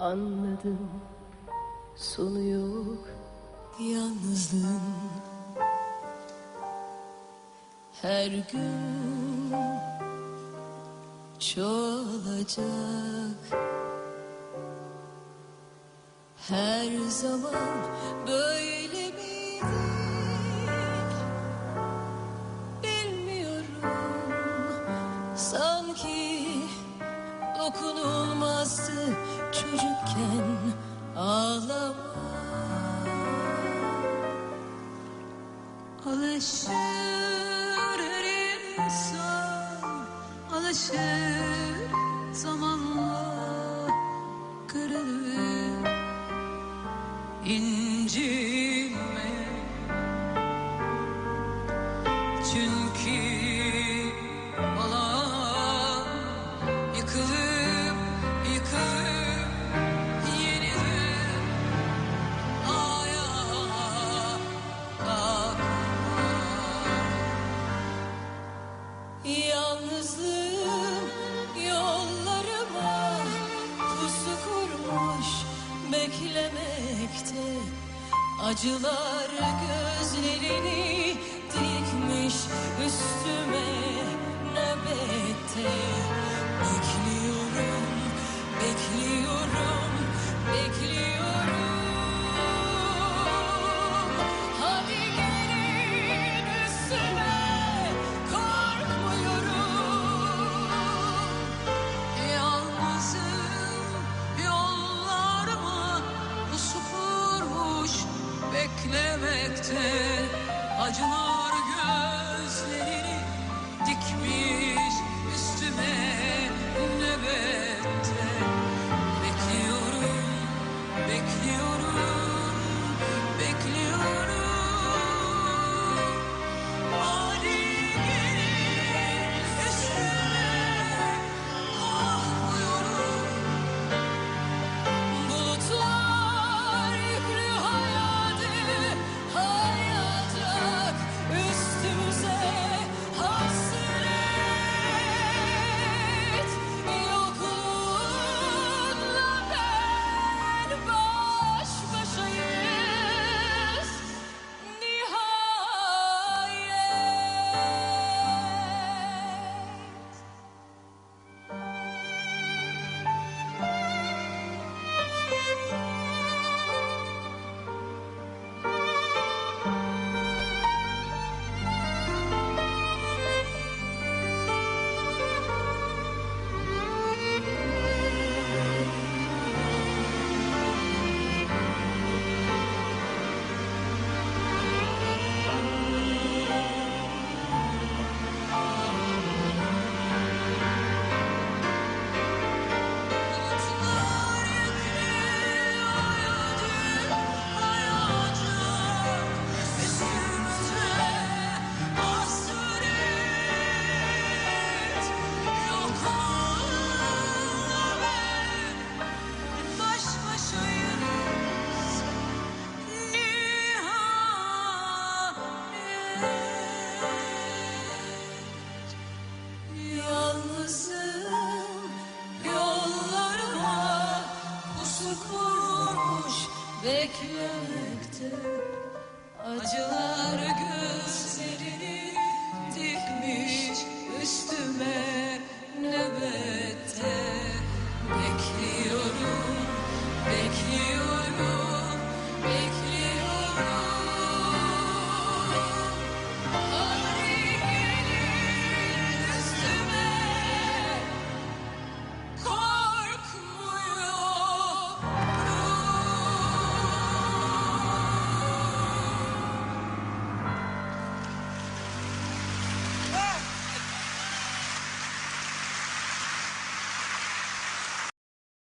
Anladım sonu yok. Yalnızlığın Her gün çoğalacak. Her zaman böyle miydi Bilmiyorum. Sanki dokunur çocukken ağlama Alışır insan, alışır zamanla kırılır. İn beklemekte. Acılar gözlerini dikmiş üstüme. acılı like you.